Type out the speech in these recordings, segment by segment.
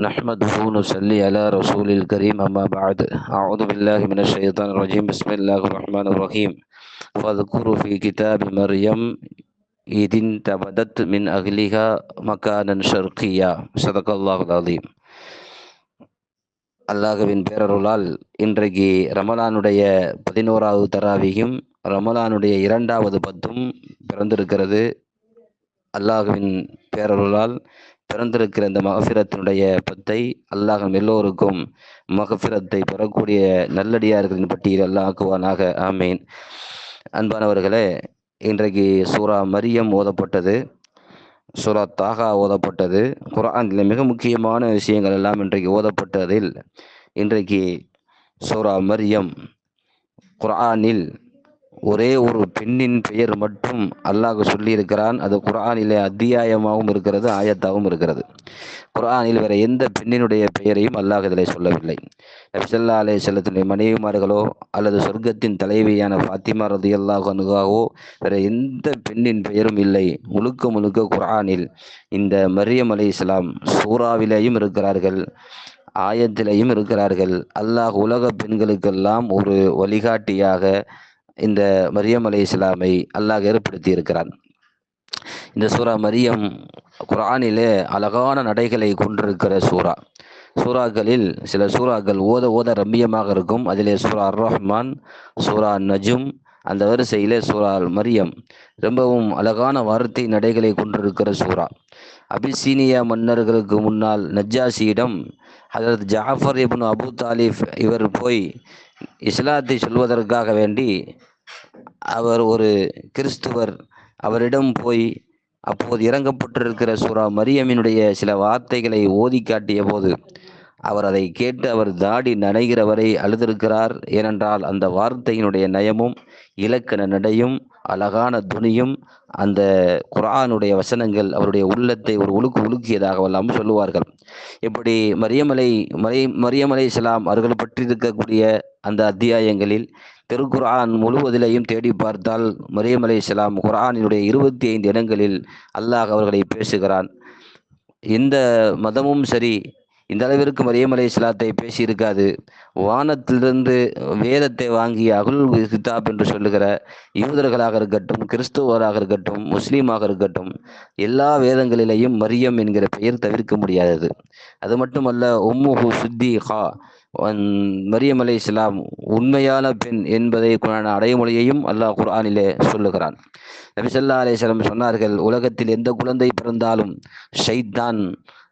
نحمده ونصلي على رسول الكريم أما بعد أعوذ بالله من الشيطان الرجيم بسم الله الرحمن الرحيم فاذكر في كتاب مريم إذ انتبذت من أهلها مكانا شرقيا صدق الله العظيم அல்லாஹுவின் பேரருளால் இன்றைக்கு ரமலானுடைய பதினோராவது தராவியும் ரமலானுடைய இரண்டாவது பத்தும் பிறந்திருக்கிறது அல்லாஹுவின் பேரருளால் பிறந்திருக்கிற இந்த மகஃபிரத்தினுடைய பத்தை அல்லாஹ் எல்லோருக்கும் மகஃபிரத்தை பெறக்கூடிய நல்லடியார்களின் பட்டியல் அல்லாஹ் ஆக்குவானாக ஆமீன். அன்பானவர்களே இன்றைக்கு சூரா மரியம் ஓதப்பட்டது. சூரா தாகா ஓதப்பட்டது. குரானில் மிக முக்கியமான விஷயங்கள் எல்லாம் இன்றைக்கு ஓதப்பட்டதில் இன்றைக்கு சூரா மரியம் குரானில் ஒரே ஒரு பெண்ணின் பெயர் மட்டும் அல்லாஹ் சொல்லியிருக்கிறான். அது குரானிலே அத்தியாயமாகவும் இருக்கிறது ஆயத்தாகவும் இருக்கிறது. குரானில் வேற எந்த பெண்ணினுடைய பெயரையும் அல்லாஹ் இதில் சொல்லவில்லை. நபிசல்லா அலே செல்லத்தினுடைய மனைவிமார்களோ அல்லது சொர்க்கத்தின் தலைவியான ஃபாத்திமா ரதி அல்லாஹ் அனுகாவோ வேற எந்த பெண்ணின் பெயரும் இல்லை. முழுக்க முழுக்க குரானில் இந்த மரியம் அலி இஸ்லாம் சூறாவிலேயும் இருக்கிறார்கள் ஆயத்திலையும் இருக்கிறார்கள். அல்லாஹ் உலக பெண்களுக்கெல்லாம் ஒரு வழிகாட்டியாக இந்த மரியம் அலி இஸ்லாமை அல்லாஹ் ஏற்படுத்தி இருக்கிறான் இந்த சூரா மரியம் குரானிலே அழகான நடைகளை கொண்டிருக்கிற சூரா. சூறாக்களில் சில சூறாக்கள் ஓத ஓத ரம்மியமாக இருக்கும். அதிலே சூரா அர் ரஹ்மான் சூரா நஜும் அந்த வரிசையிலே சூரா மரியம் ரொம்பவும் அழகான வார்த்தை நடைகளை கொண்டிருக்கிற சூறா அபிசீனியா மன்னர்களுக்கு முன்னால் நஜ்ஜாசியிடம் ஹசரத் ஜாஃபர் இப்னு அபு தாலிஃப் இவர் போய் இஸ்லாத்தை சொல்வதற்காக வேண்டி அவர் ஒரு கிறிஸ்துவர். அவரிடம் போய் அப்போது இறங்கப்பட்டிருக்கிற சுறா மரியமினுடைய சில வார்த்தைகளை ஓதி காட்டிய போது அவர் அதை கேட்டு அவர் தாடி நனைகிற வரை அழுதிருக்கிறார். ஏனென்றால் அந்த வார்த்தையினுடைய நயமும் இலக்கண நடையும் அழகான துணியும் அந்த குரானுடைய வசனங்கள் அவருடைய உள்ளத்தை ஒரு உழுக்கு உழுக்கியதாக எல்லாம் சொல்லுவார்கள். இப்படி மரியமலை மரிய மரியமலை இஸ்லாம் அவர்கள் பற்றி இருக்கக்கூடிய அந்த அத்தியாயங்களில் திருக்குரான் முழுவதிலையும் தேடி பார்த்தால் மரியம் அலி இஸ்லாம் குரானினுடைய இருபத்தி ஐந்து இடங்களில் அல்லாஹ் அவர்களை பேசுகிறான். இந்த மதமும் சரி இந்த அளவிற்கு மரியம் அலி இஸ்லாத்தை பேசியிருக்காது. வானத்திலிருந்து வேதத்தை வாங்கிய அகுல் கிதாப் என்று சொல்லுகிற யூதர்களாக இருக்கட்டும் கிறிஸ்துவராக இருக்கட்டும் முஸ்லீமாக இருக்கட்டும் எல்லா வேதங்களிலேயும் மரியம் என்கிற பெயர் தவிர்க்க முடியாதது. அது மட்டுமல்ல உம்முஹு சுத்தி ஹா மரியம் அலி இஸ்லாம் உண்மையான பெண் என்பதை அடைமொழியையும் அல்லாஹ் குர்ஆனிலே சொல்லுகிறான். நபிசல்லா அலிஸ்லாம் சொன்னார்கள் உலகத்தில் எந்த குழந்தை பிறந்தாலும் ஷைத்தான்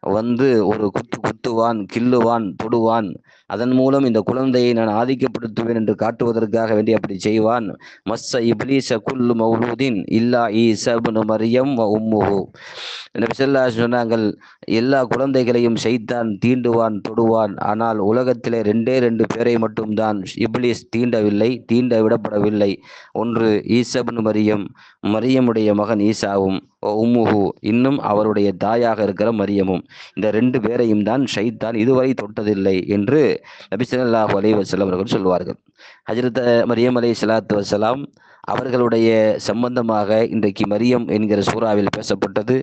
வந்து ஒரு குத்து குத்துவான் கில்லுவான் தொடுவான். அதன் மூலம் இந்த குழந்தையை நான் ஆதிக்கப்படுத்துவேன் என்று காட்டுவதற்காக வேண்டி அப்படி செய்வான். மஸ்ஸ இப்லீச குல்லு மௌலூதின் இல்லா ஈசபுனு மரியம் வ உம்முஹு. நபிசல்லா சொன்னாங்கள் எல்லா குழந்தைகளையும் செய்தான் தீண்டுவான் தொடுவான். ஆனால் உலகத்திலே ரெண்டே ரெண்டு பேரை மட்டும்தான் இப்லீஸ் தீண்டவில்லை தீண்ட விடப்படவில்லை. ஒன்று ஈசபுனு மரியம் மரியமுடைய மகன் ஈசாவும் உம்முஹு. இன்னும் அவருடைய தாயாக இருக்கிற மரியமும். இந்த ரெண்டு பேரையும் தான் ஷைத்தான் இதுவரை தொட்டதில்லை என்று நபி சொல்லாஹு அலி வசலாம் அவர்கள் சொல்வார்கள். ஹஜரத் மரியம் அலி சலாத்து வசலாம் அவர்களுடைய சம்பந்தமாக இன்றைக்கு மரியம் என்கிற சூறாவில் பேசப்பட்டது.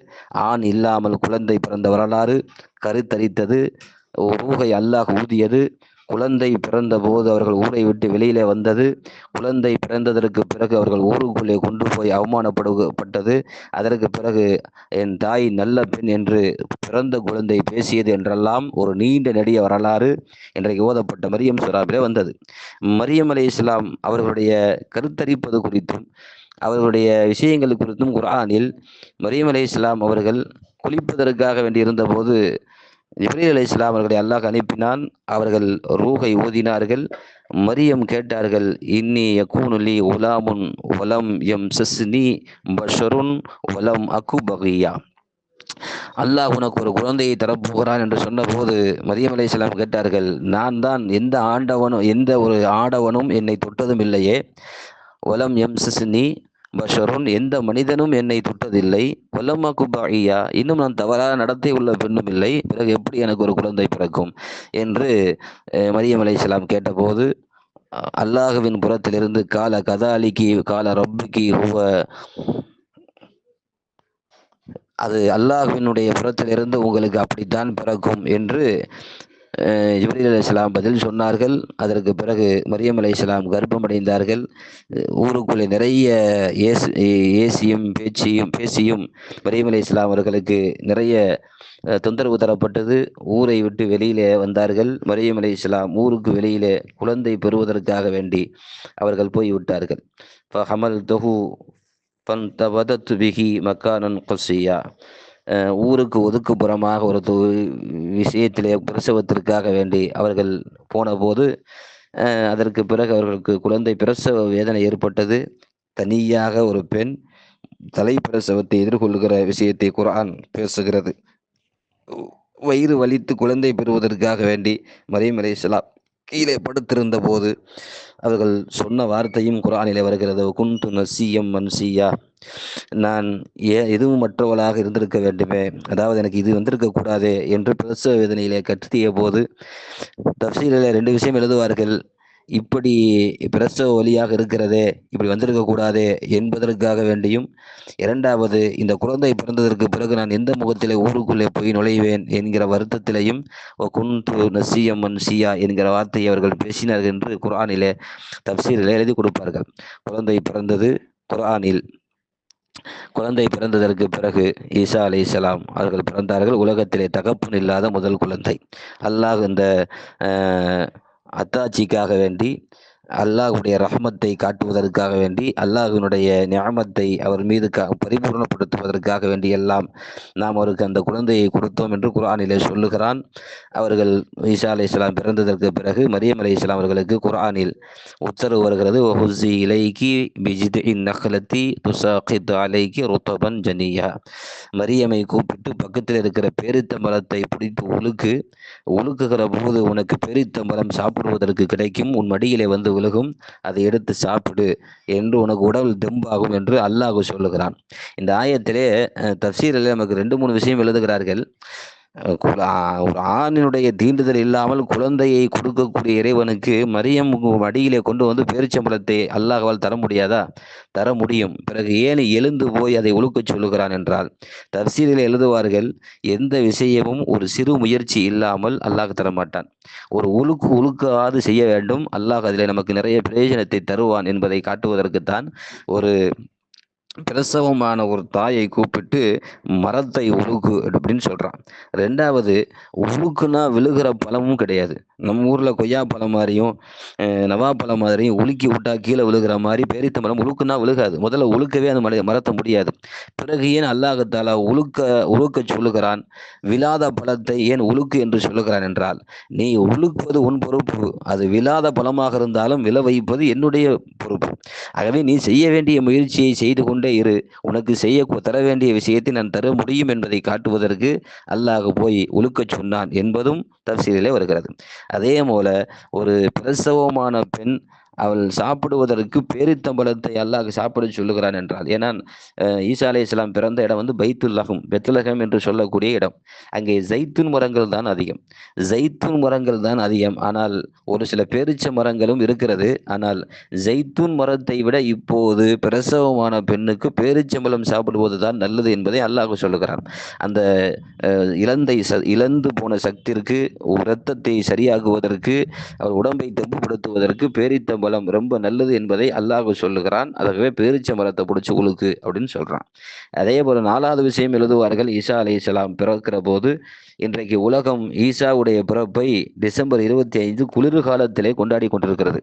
ஆண் இல்லாமல் குழந்தை பிறந்த வரலாறு கருத்தரித்தது. ரூகை அல்லாஹ் ஊதியது. குழந்தை பிறந்த போது அவர்கள் ஊரை விட்டு வெளியிலே வந்தது. குழந்தை பிறந்ததற்கு பிறகு அவர்கள் ஊருக்குள்ளே கொண்டு போய் அவமானப்படப்பட்டது அதற்கு பிறகு என் தாய் நல்ல பெண் என்று பிறந்த குழந்தை பேசியது என்றெல்லாம் ஒரு நீண்ட நெடிய வரலாறு இன்றைக்கு ஓதப்பட்ட மரியம் சுறாபிலே வந்தது. மரியம் அலி இஸ்லாம் அவர்களுடைய கருத்தரிப்பது குறித்தும் அவர்களுடைய விஷயங்கள் குறித்தும் குரானில் மரியம் அலி இஸ்லாம் அவர்கள் குளிப்பதற்காக வேண்டி இருந்தபோது ஜிப்ரீல் அலி இஸ்லாம் அவர்களை அல்லாஹ் அனுப்பினான். அவர்கள் ரூகை ஊதினார்கள். மரியம் கேட்டார்கள் இன்னி யகூனுலி உலாமுன் வலம் எம் சஸ்னி பஷருன் வலம் அக்கு பகியா. அல்லாஹ் உனக்கு ஒரு குழந்தையை தரப்போகிறான் என்று சொன்னபோது மரியம் அலி இஸ்லாம் கேட்டார்கள் நான் தான் எந்த ஆண்டவனும் எந்த ஒரு ஆடவனும் என்னை தொட்டதும் இல்லையே. வலம் எம் சிஸ்னி பஷருன் எந்த மனிதனும் என்னை தொட்டதில்லை. வல்லம்மா குபாயியா இன்னும் நான் தவறாக நடத்தை உள்ள பெண்ணும் இல்லை. பிறகு எப்படி எனக்கு ஒரு குழந்தை பிறக்கும்? என்று மரியம் அலை இஸ்லாம் கேட்டபோது அல்லாஹுவின் புறத்திலிருந்து கால கதாலிக்கு கால ரப்புக்கு ஹுவ அது அல்லாஹுவினுடைய புறத்திலிருந்து உங்களுக்கு அப்படித்தான் பிறக்கும் என்று அஹ், ஜிப்ரீல் அலைஹிஸ்ஸலாம் பதில் சொன்னார்கள். அதற்கு பிறகு மரியம் அலைஹிஸ்ஸலாம் கர்ப்பமடைந்தார்கள். ஊருக்குள்ளே நிறைய ஏசு ஏசியும் பேச்சியும் பேசியும் மரியம் இஸ்லாம் அவர்களுக்கு நிறைய தொந்தரவு தரப்பட்டது. ஊரை விட்டு வெளியிலே வந்தார்கள். மரியம் அலைஹிஸ்ஸலாம் ஊருக்கு வெளியிலே குழந்தை பெறுவதற்காக வேண்டி அவர்கள் போய் விட்டார்கள் தொகு தொஹு பந்தவதத்து பிகி மக்கானன் கொசியா. ஊருக்கு ஒதுக்குப்புறமாக ஒரு விஷயத்திலே பிரசவத்திற்காக வேண்டி அவர்கள் போனபோது அஹ், அதற்கு பிறகு அவர்களுக்கு குழந்தை பிரசவ வேதனை ஏற்பட்டது. தனியாக ஒரு பெண் தலைப்பிரசவத்தை எதிர்கொள்கிற விஷயத்தை குரான் பேசுகிறது. வயிறு வலித்து குழந்தை பெறுவதற்காக வேண்டி மரியம் அலைஹிஸ்ஸலாம் கீழே படுத்திருந்த போது அவர்கள் சொன்ன வார்த்தையும் குரானிலே வருகிறது. குண்டு நசியம் மன்சியா. நான் ஏ எதுவும் மற்றவளாக இருந்திருக்க வேண்டுமே. அதாவது எனக்கு இது வந்திருக்க கூடாதே என்று பிரசவ வேதனையிலே கற்றிய போது தப்சீலில் ரெண்டு விஷயம் எழுதுவார்கள். இப்படி பிரசவ வழியாக இருக்கிறதே இப்படி வந்திருக்க கூடாது என்பதற்காக வேண்டியும் இரண்டாவது இந்த குழந்தை பிறந்ததற்கு பிறகு நான் எந்த முகத்திலே ஊருக்குள்ளே போய் நுழைவேன் என்கிற வருத்தத்திலையும் குன்று நசியம் சியா என்கிற வார்த்தையை அவர்கள் பேசினார்கள் என்று குர்ஆனிலே தப்சீரில் எழுதி கொடுப்பார்கள். குழந்தை பிறந்தது குர்ஆனில். குழந்தை பிறந்ததற்கு பிறகு ஈசா அலைஹிஸ்ஸலாம் அவர்கள் பிறந்தார்கள் உலகத்திலே தகப்பன் இல்லாத முதல் குழந்தை. அல்லாஹ் இந்த அத்தாச்சிக்காக வேண்டி அல்லாஹுடைய ரஹமத்தை காட்டுவதற்காக வேண்டி அல்லாஹினுடைய ஞாமத்தை அவர் மீது பரிபூர்ணப்படுத்துவதற்காக வேண்டி எல்லாம் நாம் அவருக்கு அந்த குழந்தையை கொடுத்தோம் என்று குர்ஆனிலே சொல்லுகிறான். அவர்கள் ஈசா இஸ்லாம் பிறந்ததற்கு பிறகு மரியம் அலைஹிஸ்ஸலாம் அவர்களுக்கு குர்ஆனில் உத்தரவு வருகிறது "வஹுஸ்ஸி இலைக்கி பிஜித்இன் நஹ்லத்தி துசாஹித் அலைக்கி ருத்தபன் ஜனியா. மரியமை கூப்பிட்டு பக்கத்தில் இருக்கிற பேரித்த மரத்தை பிடித்து உலுக்கு உலுக்குகிற போது உனக்கு பேரித்த மரம் சாப்பிடுவதற்கு கிடைக்கும் உன் மடியிலே வந்து விலகும் அதை எடுத்து சாப்பிடு என்று உனக்கு உடல் தெம்பாகும் என்று அல்லாஹ் சொல்லுகிறான். இந்த ஆயத்திலே தப்சீரில் நமக்கு ரெண்டு மூணு விஷயம் எழுதுகிறார்கள். ஒரு ஆணினுடைய தீண்டுதல் இல்லாமல் குழந்தையை கொடுக்கக்கூடிய இறைவனுக்கு மரியம் மடியிலே கொண்டு வந்து பேரிச்சம்பளத்தை அல்லாஹ்வால் தர முடியாதா? தர முடியும். பிறகு ஏன் எழுந்து போய் அதை ஒழுக்கச் சொல்லுகிறான் என்றால் தப்சீரில் எழுதுவார்கள் எந்த விஷயமும் ஒரு சிறு முயற்சி இல்லாமல் அல்லாஹ் தர மாட்டான். ஒரு ஒழுக்கு ஒழுக்காது செய்ய வேண்டும். அல்லாஹ் அதில் நமக்கு நிறைய பிரயோஜனத்தை தருவான் என்பதை காட்டுவதற்குத்தான் ஒரு பிரசவமான ஒரு தாயை கூப்பிட்டு மரத்தை உழுகு அப்படின்னு சொல்கிறான் ரெண்டாவது உழுக்குனா விழுகிற பழமும் கிடையாது. நம்ம ஊரில் கொய்யா பழம் மாதிரியும் நவா பழம் மாதிரியும் உலுக்கி விட்டா கீழே விழுகிற மாதிரி பேரித்த மரம் உழுக்குன்னா விழுகாது. முதல்ல உழுக்கவே அந்த மலை மரத்த முடியாது. பிறகு ஏன் அல்லாஹத்தால உழுக்க உழுக்க சொல்லுகிறான்? விழாத பழத்தை ஏன் உழுக்கு என்று சொல்லுகிறான் என்றால் நீ உழுக்குவது உன் பொறுப்பு. அது விழாத பழமாக இருந்தாலும் விழ வைப்பது என்னுடைய பொறுப்பு. ஆகவே நீ செய்ய வேண்டிய முயற்சியை செய்து கொண்டே இரு. உனக்கு செய்ய தர வேண்டிய விஷயத்தை நான் தர முடியும் என்பதை காட்டுவதற்கு அல்லாஹ் போய் ஒழுக்கச் சொன்னான் என்பதும் தப்சீலிலே வருகிறது. அதே போல ஒரு பிரசவமான பெண் அவள் சாப்பிடுவதற்கு பேரித்தம்பழத்தை அல்லாஹ் சாப்பிட சொல்லுகிறான் என்றால் ஏன்னா ஈசா அலை இஸ்லாம் பிறந்த இடம் வந்து பைத்துல்லகம் பெத்துலகம் என்று சொல்லக்கூடிய இடம். அங்கே ஜைத்துன் மரங்கள் தான் அதிகம். ஜைத்துன் மரங்கள் தான் அதிகம். ஆனால் ஒரு சில பேரிச்ச மரங்களும் இருக்கிறது. ஆனால் ஜைத்தூன் மரத்தை விட இப்போது பிரசவமான பெண்ணுக்கு பேரிச்சம்பழம் சாப்பிடுவது தான் நல்லது என்பதை அல்லாஹ் சொல்லுகிறான். அந்த இழந்தை ச இழந்து போன சக்திற்கு இரத்தத்தை சரியாகுவதற்கு அவர் உடம்பை தெம்புபடுத்துவதற்கு பேரித்தம்பழம் ரொம்ப நல்லது என்பதை அல்லாஹ் சொல்லுகிறான். ஆகவே பேரிச்ச மரத்தை பிடிச்சி உழுக்கு அப்படின்னு சொல்றான். அதே போல நாலாவது விஷயம் எழுதுவார்கள். ஈசா அலைஹிஸ்ஸலாம் பிறக்கிற போது இன்றைக்கு உலகம் ஈசாவுடைய பிறப்பை டிசம்பர் இருபத்தி ஐந்து குளிர்காலத்திலே கொண்டாடி கொண்டிருக்கிறது.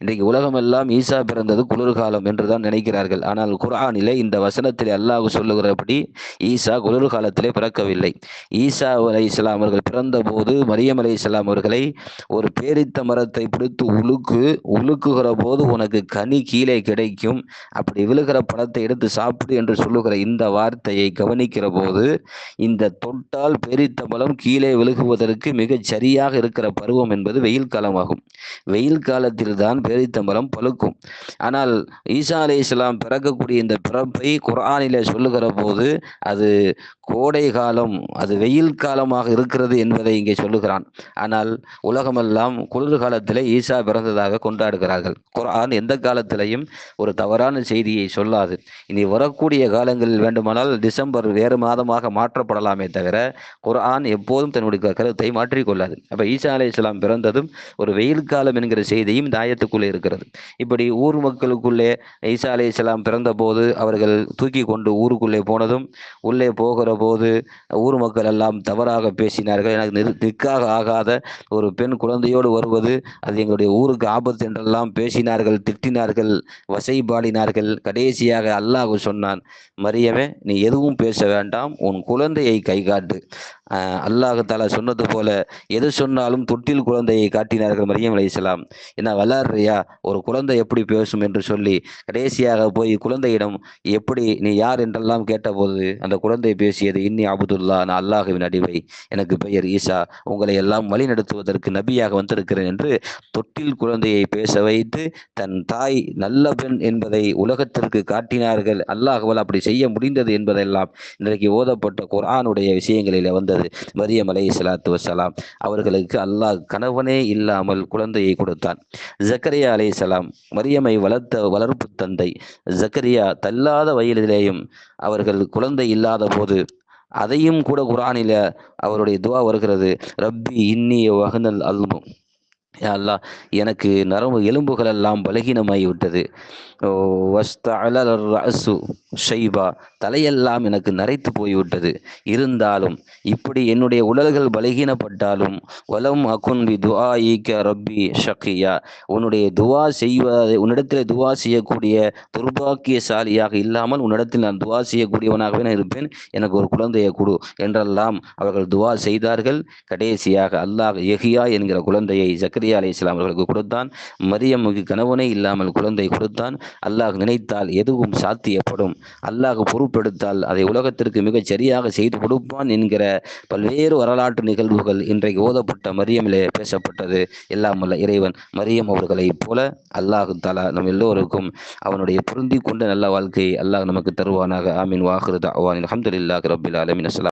இன்றைக்கு உலகமெல்லாம் ஈசா பிறந்தது குளிர்காலம் என்றுதான் நினைக்கிறார்கள். ஆனால் குரானிலே இந்த வசனத்திலே அல்லாஹ் சொல்லுகிறபடி ஈசா குளிர்காலத்திலே பிறக்கவில்லை. ஈசா அலை இஸ்லாம் அவர்கள் பிறந்தபோது மரியம் அலை இஸ்லாம் அவர்களை ஒரு பேரித்த மரத்தை பிடித்து உழுக்கு உழுக்குகிற போது உனக்கு கனி கீழே கிடைக்கும். அப்படி விழுகிற பழத்தை எடுத்து சாப்பிடு என்று சொல்லுகிற இந்த வார்த்தையை கவனிக்கிற போது இந்த தொட்டால் பெரித்த பலம் கீழே விழுகுவதற்கு மிகச் சரியாக இருக்கிற பருவம் என்பது வெயில் காலமாகும். வெயில் காலத்தில் தான் பேரித்தம்பலம் பழுக்கும். ஆனால் ஈசா அலி இஸ்லாம் பிறக்கக்கூடிய இந்த பிறப்பை குர்ஆனிலே சொல்லுகிற போது அது கோடை காலம் அது வெயில் காலமாக இருக்கிறது என்பதை இங்கே சொல்லுகிறான். ஆனால் உலகமெல்லாம் குளிர்காலத்திலே ஈசா பிறந்ததாக கொண்டாடுகிறார்கள். குரான் எந்த காலத்திலையும் ஒரு தவறான செய்தியை சொல்லாது. இனி வரக்கூடிய காலங்களில் வேண்டுமானால் டிசம்பர் வேறு மாதமாக மாற்றப்படலாமே தவிர குர்ஆன் எப்போதும் தன்னுடைய கருத்தை மாற்றிக்கொள்ளாது. அப்போ ஈசா அலை இஸ்லாம் பிறந்ததும் ஒரு வெயில் காலம் என்கிற செய்தியும் தாயத்துக்குள்ளே இருக்கிறது. இப்படி ஊர் மக்களுக்குள்ளே ஈசா அலை இஸ்லாம் பிறந்தபோது அவர்கள் தூக்கி கொண்டு ஊருக்குள்ளே போனதும் உள்ளே போகிற போது ஊர் மக்கள் எல்லாம் தவறாக பேசினார்கள். எனக்கு நிரு- நிக்காக ஆகாத ஒரு பெண் குழந்தையோடு வருவது அது எங்களுடைய ஊருக்கு ஆபத்து என்றெல்லாம் பேசினார்கள் திட்டினார்கள் வசைபாடினார்கள். கடைசியாக அல்லாஹ் சொன்னான் மரியமே நீ எதுவும் பேச வேண்டாம் உன் குழந்தையை கை காட்டு. அல்லாஹால சொன்னது போல எது சொன்னாலும் தொட்டில் குழந்தையை காட்டினார்கள் மரியம் அலைஹிஸ்ஸலாம் என்ன விளாடுறியா ஒரு குழந்தை எப்படி பேசும் என்று சொல்லி கடைசியாக போய் குழந்தையிடம் எப்படி நீ யார் என்றெல்லாம் கேட்டபோது அந்த குழந்தை பேசியது இன்னி அபுதுல்லா நான் அல்லாஹுவின் அடிவை எனக்கு பெயர் ஈசா. உங்களை எல்லாம் வழிநடத்துவதற்கு நபியாக வந்திருக்கிறேன் என்று தொட்டில் குழந்தையை பேச வைத்து தன் தாய் நல்ல பெண் என்பதை உலகத்திற்கு காட்டினார்கள். அல்லாஹ்வால் அப்படி செய்ய முடிந்தது என்பதெல்லாம் இன்றைக்கு ஓதப்பட்ட குரானுடைய விஷயங்களில் வந்த இருந்தது மரியம் அலை சலாத்து வசலாம் அவர்களுக்கு அல்லாஹ் கணவனே இல்லாமல் குழந்தையை கொடுத்தான். ஜக்கரியா அலை சலாம் மரியமை வளர்த்த வளர்ப்பு தந்தை ஜக்கரியா தள்ளாத வயதிலேயும் அவர்கள் குழந்தை இல்லாத போது அதையும் கூட குரானில அவருடைய துவா வருகிறது. ரப்பி இன்னிய வகனல் அல்மு அல்லா அல்லாஹ் எனக்கு நரம்பு எலும்புகள் எல்லாம் பலகீனமாகி விட்டது ஷைபா தலையெல்லாம் எனக்கு நரைத்து போய்விட்டது. இருந்தாலும் இப்படி என்னுடைய உடல்கள் பலகீனப்பட்டாலும் வலம் அகுன் பி ஈக்க ரப்பி ஷக்கியா உன்னுடைய துவா செய்வதை உன்னிடத்தில் துவா செய்யக்கூடிய துர்பாக்கியசாலியாக இல்லாமல் உன்னிடத்தில் நான் துவா செய்யக்கூடியவனாகவே நான் இருப்பேன். எனக்கு ஒரு குழந்தையை கொடு என்றெல்லாம் அவர்கள் துவா செய்தார்கள். கடைசியாக அல்லாஹ் எஹியா என்கிற குழந்தையை ஜக்கரியா அலி இஸ்லாம் அவர்களுக்கு கொடுத்தான். மரியமுக்கு கணவனே இல்லாமல் குழந்தை கொடுத்தான். அல்லாஹ் நினைத்தால் எதுவும் சாத்தியப்படும். அல்லாஹ் பொறுப்பெடுத்தால் அதை உலகத்திற்கு மிகச் சரியாக செய்து கொடுப்பான் என்கிற பல்வேறு வரலாற்று நிகழ்வுகள் இன்றைக்கு ஓதப்பட்ட மரியமிலே பேசப்பட்டது. எல்லாம் வல்ல இறைவன் மரியம் அவர்களைப் போல அல்லாஹு தாலா நம் எல்லோருக்கும் அவனுடைய பொருந்தி கொண்ட நல்ல வாழ்க்கையை அல்லாஹ் நமக்கு தருவானாக. ஆமீன். வாஹிரு தாவானின் அஹமதுல்லாஹ் ரப்பில் அலமின் அஸ்லாம்